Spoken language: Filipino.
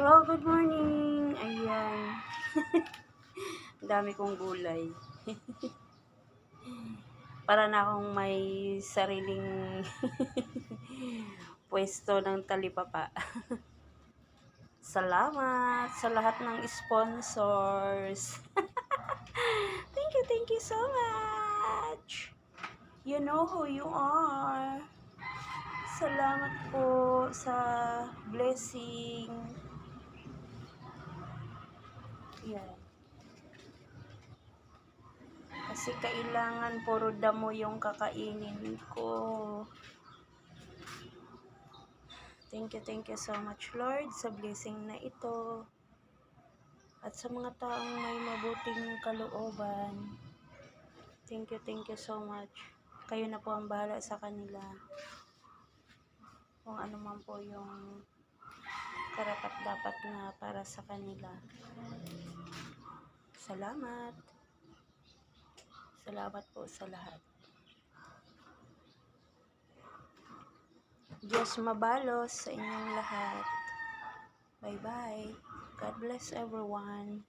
Hello, good morning. Ayan. Dami kong gulay. Para na akong may sariling pwesto ng talipapa. Salamat sa lahat ng sponsors. thank you, thank you so much. You know who you are. Salamat po sa blessing. Yan. Kasi kailangan puro damo yung kakainin ko. Thank you, thank you so much, Lord, sa blessing na ito. At sa mga taong may mabuting kalooban. Thank you, thank you so much. Kayo na po ang bahala sa kanila. Kung ano man po yung karapat dapat na para sa kanila. Salamat. Salamat po sa lahat. Diyos mabalos sa inyong lahat. Bye-bye. God bless everyone.